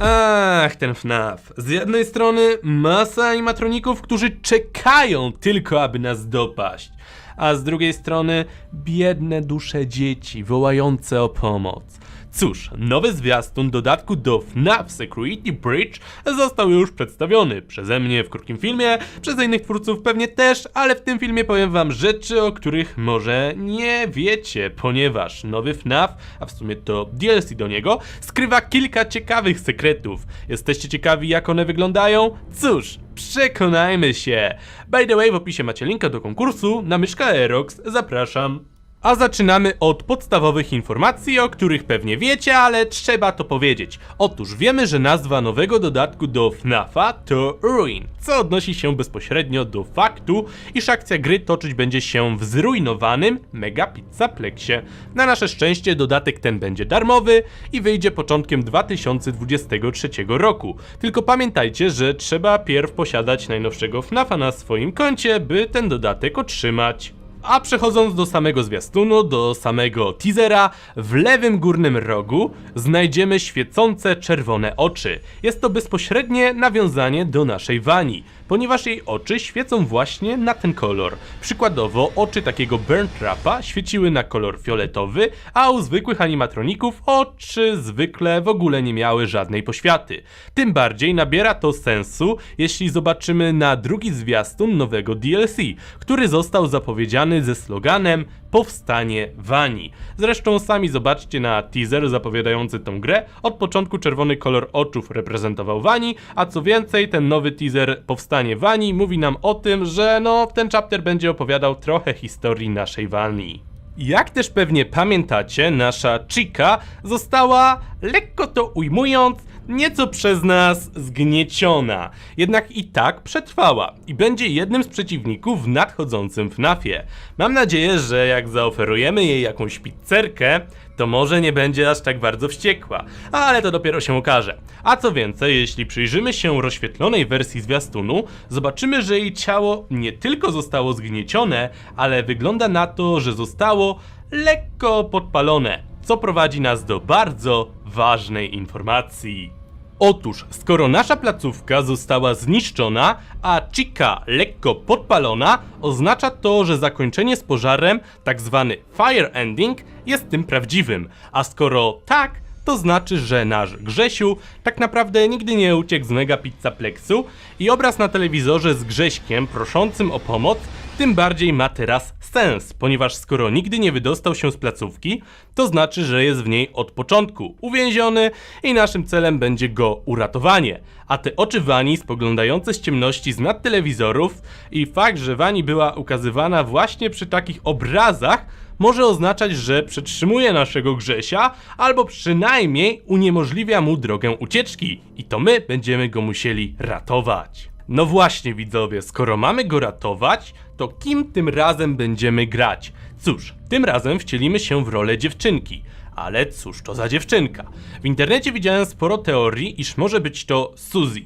Ach, ten FNAF. Z jednej strony masa animatroników, którzy czekają tylko, aby nas dopaść. A z drugiej strony biedne dusze dzieci wołające o pomoc. Cóż, nowy zwiastun dodatku do FNAF Security Breach został już przedstawiony przeze mnie w krótkim filmie, przez innych twórców pewnie też, ale w tym filmie powiem wam rzeczy, o których może nie wiecie, ponieważ nowy FNAF, a w sumie to DLC do niego, skrywa kilka ciekawych sekretów. Jesteście ciekawi jak one wyglądają? Cóż, przekonajmy się! By the way, w opisie macie linka do konkursu na myszka Aerox, zapraszam. A zaczynamy od podstawowych informacji, o których pewnie wiecie, ale trzeba to powiedzieć. Otóż wiemy, że nazwa nowego dodatku do FNAFa to Ruin, co odnosi się bezpośrednio do faktu, iż akcja gry toczyć będzie się w zrujnowanym Mega Pizzaplexie. Na nasze szczęście dodatek ten będzie darmowy i wyjdzie początkiem 2023 roku. Tylko pamiętajcie, że trzeba pierw posiadać najnowszego FNAFa na swoim koncie, by ten dodatek otrzymać. A przechodząc do samego zwiastunu, do samego teasera, w lewym górnym rogu znajdziemy świecące czerwone oczy. Jest to bezpośrednie nawiązanie do naszej Wani, ponieważ jej oczy świecą właśnie na ten kolor. Przykładowo oczy takiego Burn Trapa świeciły na kolor fioletowy, a u zwykłych animatroników oczy zwykle w ogóle nie miały żadnej poświaty. Tym bardziej nabiera to sensu, jeśli zobaczymy na drugi zwiastun nowego DLC, który został zapowiedziany ze sloganem Powstanie Wani. Zresztą sami zobaczcie na teaser zapowiadający tą grę. Od początku czerwony kolor oczów reprezentował Wani, a co więcej, ten nowy teaser Powstanie Wani mówi nam o tym, że no, ten chapter będzie opowiadał trochę historii naszej Wani. Jak też pewnie pamiętacie, nasza Chica została, lekko to ujmując, nieco przez nas zgnieciona. Jednak i tak przetrwała i będzie jednym z przeciwników w nadchodzącym FNAFie. Mam nadzieję, że jak zaoferujemy jej jakąś pizzerkę, to może nie będzie aż tak bardzo wściekła, ale to dopiero się okaże. A co więcej, jeśli przyjrzymy się rozświetlonej wersji zwiastunu, zobaczymy, że jej ciało nie tylko zostało zgniecione, ale wygląda na to, że zostało lekko podpalone, co prowadzi nas do bardzo ważnej informacji. Otóż, skoro nasza placówka została zniszczona, a Chica lekko podpalona, oznacza to, że zakończenie z pożarem, tak zwany fire ending, jest tym prawdziwym. A skoro tak, to znaczy, że nasz Grzesiu tak naprawdę nigdy nie uciekł z Mega Pizzaplexu i obraz na telewizorze z Grześkiem proszącym o pomoc tym bardziej ma teraz sens, ponieważ skoro nigdy nie wydostał się z placówki, to znaczy, że jest w niej od początku uwięziony i naszym celem będzie go uratowanie. A te oczy Wani spoglądające z ciemności z nad telewizorów i fakt, że Wani była ukazywana właśnie przy takich obrazach, może oznaczać, że przetrzymuje naszego Grzesia, albo przynajmniej uniemożliwia mu drogę ucieczki. I to my będziemy go musieli ratować. No właśnie widzowie, skoro mamy go ratować, to kim tym razem będziemy grać? Cóż, tym razem wcielimy się w rolę dziewczynki. Ale cóż to za dziewczynka? W internecie widziałem sporo teorii, iż może być to Suzy.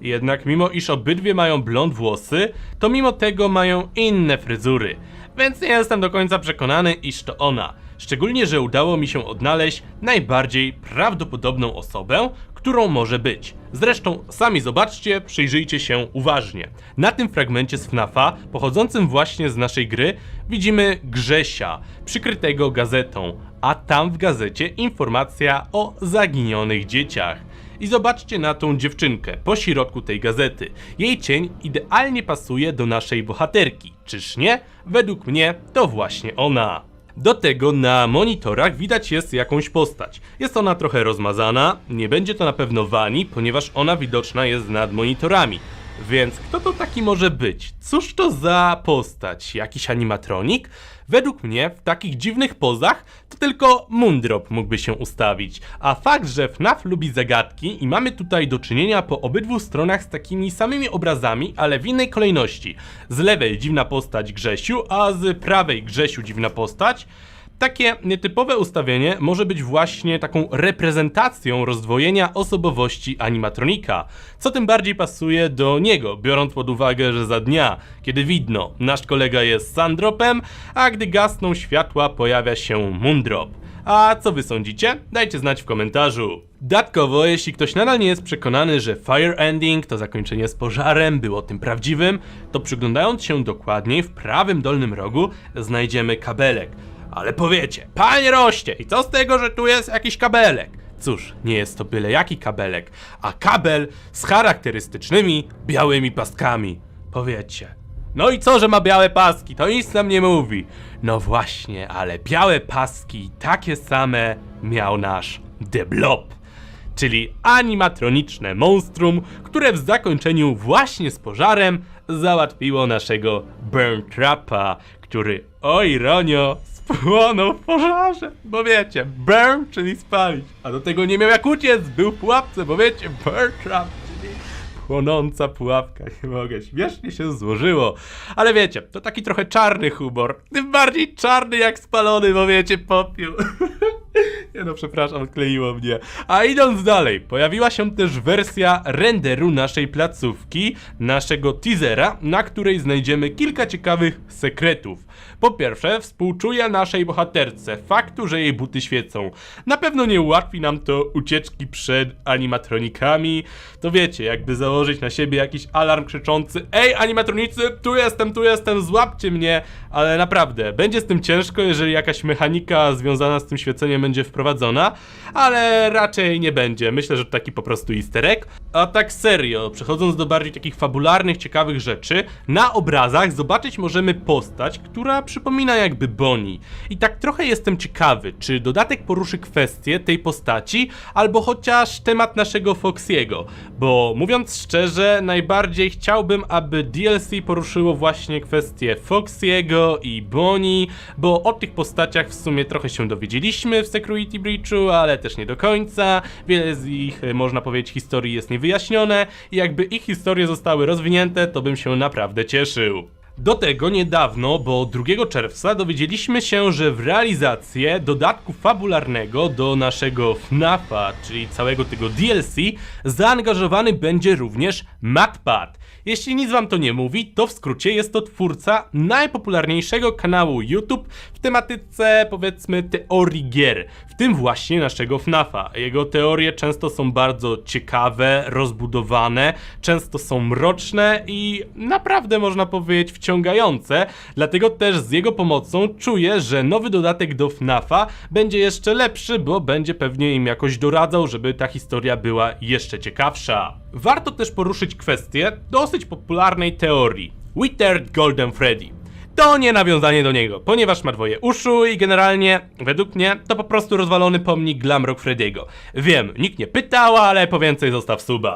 Jednak mimo iż obydwie mają blond włosy, to mimo tego mają inne fryzury. Więc nie jestem do końca przekonany, iż to ona. Szczególnie, że udało mi się odnaleźć najbardziej prawdopodobną osobę, którą może być. Zresztą sami zobaczcie, przyjrzyjcie się uważnie. Na tym fragmencie z FNAFa, pochodzącym właśnie z naszej gry, widzimy Grzesia, przykrytego gazetą, a tam w gazecie informacja o zaginionych dzieciach. I zobaczcie na tą dziewczynkę po środku tej gazety. Jej cień idealnie pasuje do naszej bohaterki. Czyż nie? Według mnie to właśnie ona. Do tego na monitorach widać jest jakąś postać. Jest ona trochę rozmazana, nie będzie to na pewno Wani, ponieważ ona widoczna jest nad monitorami. Więc kto to taki może być? Cóż to za postać? Jakiś animatronik? Według mnie w takich dziwnych pozach to tylko Moondrop mógłby się ustawić. A fakt, że FNAF lubi zagadki i mamy tutaj do czynienia po obydwu stronach z takimi samymi obrazami, ale w innej kolejności. Z lewej dziwna postać Grzesiu, a z prawej Grzesiu dziwna postać. Takie nietypowe ustawienie może być właśnie taką reprezentacją rozdwojenia osobowości animatronika, co tym bardziej pasuje do niego, biorąc pod uwagę, że za dnia, kiedy widno, nasz kolega jest Sandropem, a gdy gasną światła pojawia się Moondrop. A co wy sądzicie? Dajcie znać w komentarzu. Dodatkowo, jeśli ktoś nadal nie jest przekonany, że Fire Ending to zakończenie z pożarem było tym prawdziwym, to przyglądając się dokładniej w prawym dolnym rogu znajdziemy kabelek. Ale powiecie, panie roście, i co z tego, że tu jest jakiś kabelek? Cóż, nie jest to byle jaki kabelek, a kabel z charakterystycznymi białymi pastkami. Powiecie. No i co, że ma białe paski? To nic nam nie mówi. No właśnie, ale białe paski takie same miał nasz The Blob. Czyli animatroniczne monstrum, które w zakończeniu właśnie z pożarem załatwiło naszego Burn Trappa, który, o ironio, spłonął w pożarze. Bo wiecie, burn, czyli spalić. A do tego nie miał jak uciec, był w pułapce, bo wiecie, Burn Trap, czyli płonąca pułapka. Nie mogę, śmiesznie się złożyło. Ale wiecie, to taki trochę czarny humor. Tym bardziej czarny jak spalony, bo wiecie, popiół. Nie no, przepraszam, odkleiło mnie. A idąc dalej, pojawiła się też wersja renderu naszej placówki, naszego teasera, na której znajdziemy kilka ciekawych sekretów. Po pierwsze, współczuję naszej bohaterce faktu, że jej buty świecą. Na pewno nie ułatwi nam to ucieczki przed animatronikami. To wiecie, jakby założyć na siebie jakiś alarm krzyczący Ej, animatronicy, tu jestem, tu jestem, złapcie mnie! Ale naprawdę, będzie z tym ciężko, jeżeli jakaś mechanika związana z tym świeceniem będzie wprowadzona, ale raczej nie będzie. Myślę, że to taki po prostu easter egg. A tak serio, przechodząc do bardziej takich fabularnych, ciekawych rzeczy, na obrazach zobaczyć możemy postać, która przypomina jakby Bonnie. I tak trochę jestem ciekawy, czy dodatek poruszy kwestię tej postaci, albo chociaż temat naszego Foxiego. Bo mówiąc szczerze, najbardziej chciałbym, aby DLC poruszyło właśnie kwestię Foxiego i Bonnie, bo o tych postaciach w sumie trochę się dowiedzieliśmy w Security Breachu, ale też nie do końca. Wiele z ich, e, można powiedzieć, historii jest niewyjaśnione i jakby ich historie zostały rozwinięte, to bym się naprawdę cieszył. Do tego niedawno, bo 2 czerwca dowiedzieliśmy się, że w realizację dodatku fabularnego do naszego FNAFa, czyli całego tego DLC, zaangażowany będzie również MatPat. Jeśli nic wam to nie mówi, to w skrócie jest to twórca najpopularniejszego kanału YouTube w tematyce powiedzmy teorii gier, w tym właśnie naszego FNAFa. Jego teorie często są bardzo ciekawe, rozbudowane, często są mroczne i naprawdę można powiedzieć wciągające, dlatego też z jego pomocą czuję, że nowy dodatek do FNAFa będzie jeszcze lepszy, bo będzie pewnie im jakoś doradzał, żeby ta historia była jeszcze ciekawsza. Warto też poruszyć kwestię dosyć popularnej teorii Withered Golden Freddy. To nie nawiązanie do niego, ponieważ ma dwoje uszu i generalnie, według mnie, to po prostu rozwalony pomnik Glamrock Freddy'ego. Wiem, nikt nie pytał, ale po więcej zostaw suba.